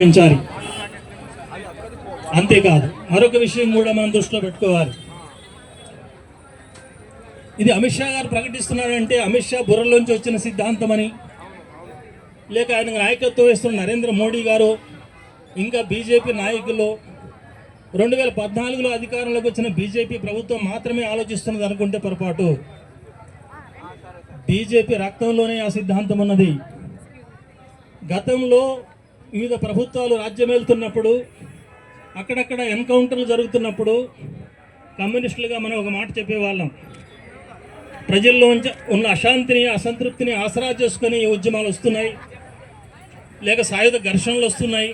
పెంచాలి. అంతేకాదు మరొక విషయం కూడా మనం దృష్టిలో పెట్టుకోవాలి. ఇది అమిత్ షా గారు ప్రకటిస్తున్నాడంటే అమిత్ షా బుర్రలోంచి వచ్చిన సిద్ధాంతం అని లేక ఆయన నాయకత్వం వేస్తున్న నరేంద్ర మోడీ గారు ఇంకా బీజేపీ నాయకులు రెండు వేల పద్నాలుగులో అధికారంలోకి వచ్చిన బీజేపీ ప్రభుత్వం మాత్రమే ఆలోచిస్తున్నది అనుకుంటే పొరపాటు. బీజేపీ రక్తంలోనే ఆ సిద్ధాంతం ఉన్నది గతంలో వివిధ ప్రభుత్వాలు రాజ్యమేలుతున్నప్పుడు అక్కడక్కడ ఎన్కౌంటర్లు జరుగుతున్నప్పుడు కమ్యూనిస్టులుగా మనం ఒక మాట చెప్పేవాళ్ళం. ప్రజల్లో ఉన్న అశాంతిని అసంతృప్తిని ఆసరా చేసుకొని ఈ ఉద్యమాలు వస్తున్నాయి. లేక సాయుధ ఘర్షణలు వస్తున్నాయి.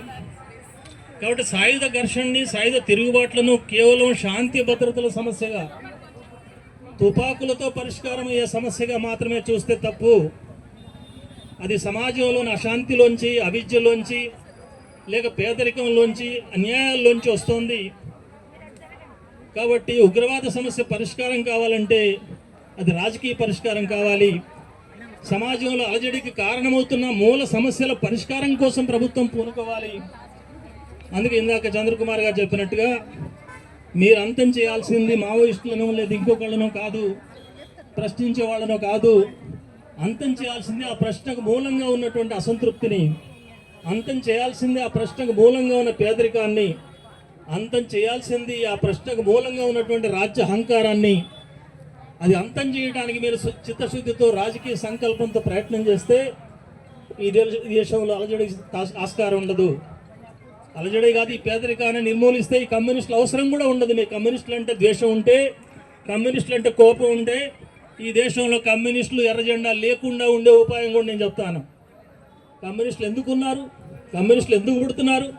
కాబట్టి సాయుధ ఘర్షణని సాయుధ తిరుగుబాట్లను కేవలం శాంతి భద్రతల సమస్యగా తుపాకులతో పరిష్కారం అయ్యే సమస్యగా మాత్రమే చూస్తే తప్పు. అది సమాజంలోని అశాంతిలోంచి అవిద్యలోంచి లేక పేదరికంలోంచి అన్యాయాల్లోంచి వస్తుంది. కాబట్టి ఉగ్రవాద సమస్య పరిష్కారం కావాలంటే అది రాజకీయ పరిష్కారం కావాలి. సమాజంలో అలజడికి కారణమవుతున్న మూల సమస్యల పరిష్కారం కోసం ప్రభుత్వం పూనుకోవాలి. అందుకే ఇందాక చంద్రకుమార్ గారు చెప్పినట్టుగా మీరు అంతం చేయాల్సింది మావోయిస్టులను లేదు ఇంకొకళ్ళనో కాదు ప్రశ్నించే వాళ్ళనో కాదు అంతం చేయాల్సిందే ఆ ప్రశ్నకు మూలంగా ఉన్నటువంటి అసంతృప్తిని అంతం చేయాల్సిందే ఆ ప్రశ్నకు మూలంగా ఉన్న పేదరికాన్ని అంతం చేయాల్సింది ఆ ప్రశ్నకు మూలంగా ఉన్నటువంటి రాజ్య అహంకారాన్ని అది అంతం చేయడానికి మీరు చిత్తశుద్ధితో రాజకీయ సంకల్పంతో ప్రయత్నం చేస్తే ఈ దేశ- ఈ దేశంలో అలజడి ఆస్కారం ఉండదు. అలజడే కాదు ఈ పేదరికాన్ని నిర్మూలిస్తే ఈ కమ్యూనిస్టుల అవసరం కూడా ఉండదు. మీ కమ్యూనిస్టులు అంటే ద్వేషం ఉంటే కమ్యూనిస్టులు అంటే కోపం ఉంటే ఈ దేశంలో కమ్యూనిస్టులు ఎర్రజెండా లేకుండా ఉండే ఉపాయం కూడా నేను చెప్తాను. కమ్యూనిస్టులు ఎందుకు ఉన్నారు కమ్యూనిస్టులు ఎందుకు పుడుతున్నారు?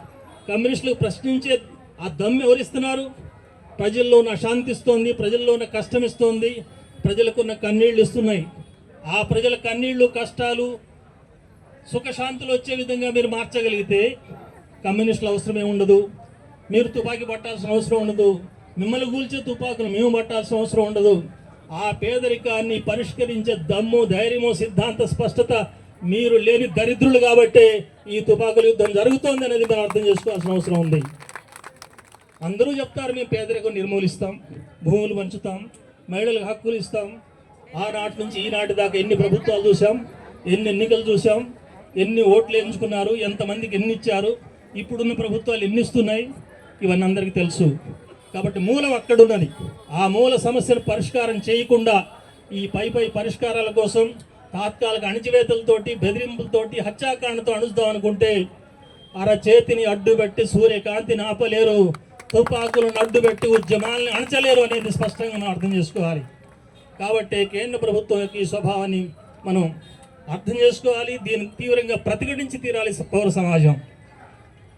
కమ్యూనిస్టులు ప్రశ్నించే ఆ దమ్ము ఎవరిస్తున్నారు ప్రజల్లో ఉన్న అశాంతి ప్రజల్లో ఉన్న కష్టం ఇస్తోంది ప్రజలకు ఉన్న కన్నీళ్ళు ఇస్తున్నాయి. ఆ ప్రజల కన్నీళ్ళు కష్టాలు సుఖశాంతులు వచ్చే విధంగా మీరు మార్చగలిగితే కమ్యూనిస్టుల అవసరమే ఉండదు. మీరు తుపాకీ పట్టాల్సిన అవసరం ఉండదు. మిమ్మల్ని కూల్చే తుపాకులు మేము పట్టాల్సిన అవసరం ఉండదు. ఆ పేదరికాన్ని పరిష్కరించే దమ్ము ధైర్యము సిద్ధాంత స్పష్టత మీరు లేని దరిద్రులు కాబట్టే ఈ తుపాకుల యుద్ధం జరుగుతోంది అనేది మనం అర్థం చేసుకోవాల్సిన అవసరం ఉంది. అందరూ చెప్తారు మేము పేదరికం నిర్మూలిస్తాం భూములు పంచుతాం మహిళలకు హక్కులు ఇస్తాం. ఆనాటి నుంచి ఈనాటి దాకా ఎన్ని ప్రభుత్వాలు చూసాం ఎన్ని ఎన్నికలు చూసాం ఎన్ని ఓట్లు ఎంచుకున్నారు ఎంతమందికి ఎన్ని ఇచ్చారు ఇప్పుడున్న ప్రభుత్వాలు ఎన్ని ఇస్తున్నాయి ఇవన్నీ అందరికీ తెలుసు. కాబట్టి మూలం అక్కడున్నది. ఆ మూల సమస్యను పరిష్కారం చేయకుండా ఈ పై పై పరిష్కారాల కోసం తాత్కాలిక అణిచివేతలతోటి బెదిరింపులతోటి హత్యాకాండతో అణుస్తాం అనుకుంటే అర చేతిని అడ్డుపెట్టి సూర్యకాంతిని ఆపలేరు తుపాకులను అడ్డుపెట్టి ఉద్యమాలను అణచలేరు అనేది స్పష్టంగా మనం అర్థం చేసుకోవాలి. కాబట్టి కేంద్ర ప్రభుత్వం యొక్క ఈ స్వభావాన్ని మనం అర్థం చేసుకోవాలి. దీన్ని తీవ్రంగా ప్రతిఘటించి తీరాలి పౌర సమాజం.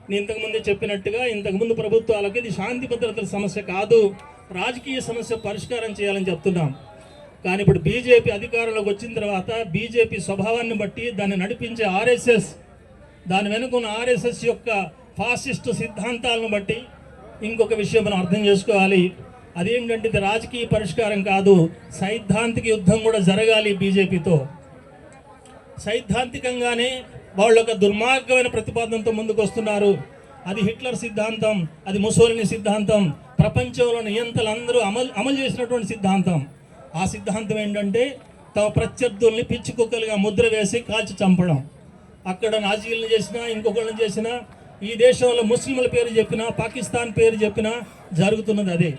నేను ఇంతకుముందే చెప్పినట్టుగా ఇంతకుముందు ప్రభుత్వాలకు ఇది శాంతి భద్రతల సమస్య కాదు రాజకీయ సమస్య పరిష్కారం చేయాలని చెప్తున్నాం. కానీ ఇప్పుడు బీజేపీ అధికారంలోకి వచ్చిన తర్వాత బీజేపీ స్వభావాన్ని బట్టి దాన్ని నడిపించే ఆర్ఎస్ఎస్ దాని వెనుక ఉన్న ఆర్ఎస్ఎస్ యొక్క ఫాసిస్ట్ సిద్ధాంతాలను బట్టి ఇంకొక విషయం మనం అర్థం చేసుకోవాలి. అదేంటంటే ఇది రాజకీయ పరిష్కారం కాదు సైద్ధాంతిక యుద్ధం కూడా జరగాలి బీజేపీతో. సైద్ధాంతికంగానే వాళ్ళ యొక్క దుర్మార్గమైన ప్రతిపాదనతో ముందుకు వస్తున్నారు అది హిట్లర్ సిద్ధాంతం అది ముసోలిని సిద్ధాంతం ప్రపంచంలో నియంతలందరూ అమలు అమలు చేసినటువంటి సిద్ధాంతం. ఆ సిద్ధాంతం ఏంటంటే తమ ప్రత్యర్థుల్ని పిచ్చి కుక్కలుగా ముద్ర వేసి కాల్చి చంపడం. అక్కడ నాజీలను చేసినా ఇంకొకళ్ళని చేసినా ఈ దేశంలో ముస్లింల పేరు చెప్పినా పాకిస్తాన్ పేరు చెప్పినా జరుగుతున్నది అదే.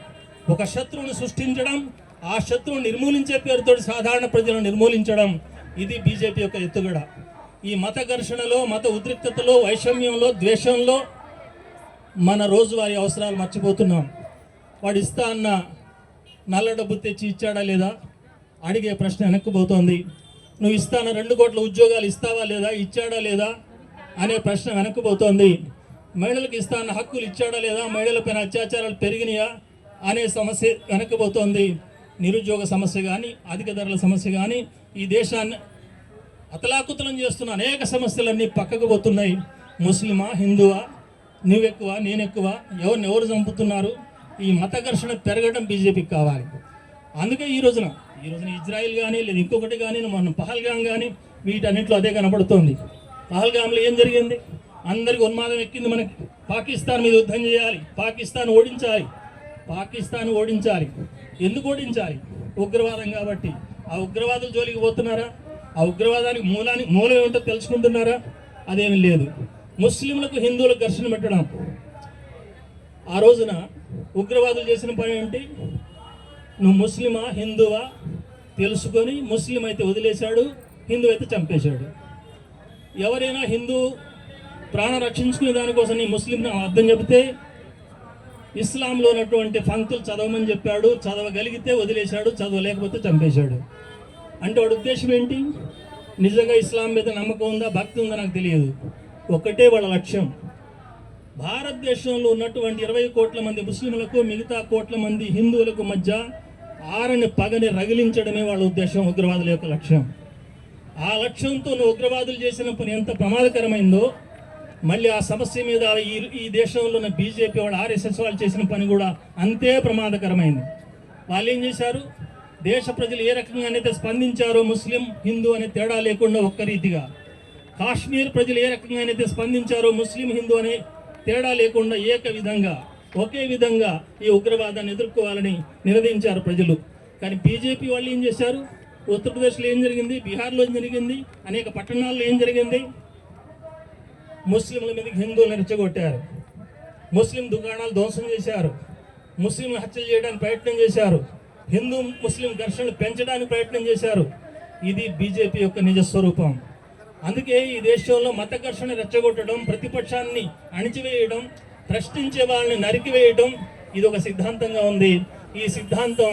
ఒక శత్రువుని సృష్టించడం ఆ శత్రువును నిర్మూలించే పేరుతో సాధారణ ప్రజలను నిర్మూలించడం ఇది బీజేపీ యొక్క ఎత్తుగడ. ఈ మత ఘర్షణలో మత ఉద్రిక్తతలో వైషమ్యంలో ద్వేషంలో మన రోజువారీ అవసరాలు మర్చిపోతున్నాం. వాడు ఇస్తా అన్న నల్ల డబ్బు తెచ్చి ఇచ్చాడా లేదా? అడిగే ప్రశ్న వెనక్కిపోతోంది. నువ్వు ఇస్తాన రెండు కోట్ల ఉద్యోగాలు ఇస్తావా లేదా? ఇచ్చాడా లేదా? అనే ప్రశ్న వెనక్కిపోతోంది. మహిళలకు ఇస్తాన హక్కులు ఇచ్చాడా లేదా? మహిళలపైన అత్యాచారాలు పెరిగినాయా? అనే సమస్య వెనక్కిపోతోంది. నిరుద్యోగ సమస్య కానీ అధిక ధరల సమస్య కానీ ఈ దేశాన్ని అతలాకుతలం చేస్తున్న అనేక సమస్యలన్నీ పక్కకు పోతున్నాయి. ముస్లిమా హిందువా నువ్వెక్కువ నేనెక్కువ ఎవరిని ఎవరు చంపుతున్నారు? ఈ మత ఘర్షణ పెరగడం బీజేపీకి కావాలి. అందుకే ఈ రోజున ఈ రోజున ఇజ్రాయిల్ కానీ లేదా ఇంకొకటి కానీ మన పహల్గాం కానీ వీటన్నింటిలో అదే కనబడుతోంది. పహల్గాంలో ఏం జరిగింది? అందరికి ఉన్మాదం ఎక్కింది మనకి. పాకిస్తాన్ మీద యుద్ధం చేయాలి. పాకిస్తాన్ ఓడించాలి. పాకిస్తాన్ ఓడించాలి. ఎందుకు ఓడించాలి? ఉగ్రవాదం కాబట్టి. ఆ ఉగ్రవాదులు జోలికి పోతున్నారా? ఆ ఉగ్రవాదానికి మూలానికి మూలం ఏమిటో తెలుసుకుంటున్నారా? అదేమి లేదు. ముస్లింలకు హిందువులకు ఘర్షణ పెట్టడం. ఆ రోజున ఉగ్రవాదులు చేసిన పని ఏంటి నువ్వు ముస్లిమా హిందువా? తెలుసుకొని ముస్లిం అయితే వదిలేశాడు హిందూ అయితే చంపేశాడు. ఎవరైనా హిందూ ప్రాణ రక్షించుకునే దానికోసం నీ ముస్లిం అర్థం చెబితే ఇస్లాంలో ఉన్నటువంటి పంక్తులు చదవమని చెప్పాడు చదవగలిగితే వదిలేశాడు చదవలేకపోతే చంపేశాడు. అంటే వాడి ఉద్దేశం ఏంటి? నిజంగా ఇస్లాం మీద నమ్మకం ఉందా భక్తి ఉందా నాకు తెలియదు. ఒకటే వాళ్ళ లక్ష్యం. భారతదేశంలో ఉన్నటువంటి ఇరవై కోట్ల మంది ముస్లింలకు మిగతా కోట్ల మంది హిందువులకు మధ్య ఆరని పగని రగిలించడమే వాళ్ళ ఉద్దేశం ఉగ్రవాదుల యొక్క లక్ష్యం. ఆ లక్ష్యంతో నువ్వు ఉగ్రవాదులు చేసిన పని ఎంత ప్రమాదకరమైందో మళ్ళీ ఆ సమస్య మీద ఈ ఈ దేశంలో ఉన్న బీజేపీ వాళ్ళు ఆర్ఎస్ఎస్ వాళ్ళు చేసిన పని కూడా అంతే ప్రమాదకరమైంది. వాళ్ళు ఏం చేశారు? దేశ ప్రజలు ఏ రకంగానైతే స్పందించారో ముస్లిం హిందూ అనే తేడా లేకుండా ఒక్క రీతిగా. కాశ్మీర్ ప్రజలు ఏ రకంగానైతే స్పందించారో ముస్లిం హిందూ అనే తేడా లేకుండా ఏక విధంగా ఒకే విధంగా ఈ ఉగ్రవాదాన్ని ఎదుర్కోవాలని నినదించారు ప్రజలు. కానీ బీజేపీ వాళ్ళు ఏం చేశారు? ఉత్తరప్రదేశ్లో ఏం జరిగింది? బీహార్లో ఏం జరిగింది? అనేక పట్టణాల్లో ఏం జరిగింది? ముస్లింల మీద హిందువులను రెచ్చగొట్టారు. ముస్లిం దుకాణాలు ధ్వంసం చేశారు. ముస్లింలు హత్యలు చేయడానికి ప్రయత్నం చేశారు. హిందూ ముస్లిం ఘర్షణలు పెంచడానికి ప్రయత్నం చేశారు. ఇది బీజేపీ యొక్క నిజ స్వరూపం అందుకే ఈ దేశంలో మత ఘర్షణ రెచ్చగొట్టడం ప్రతిపక్షాన్ని అణిచివేయడం ప్రశ్నించే వాళ్ళని నరికివేయడం ఇది ఒక సిద్ధాంతంగా ఉంది. ఈ సిద్ధాంతం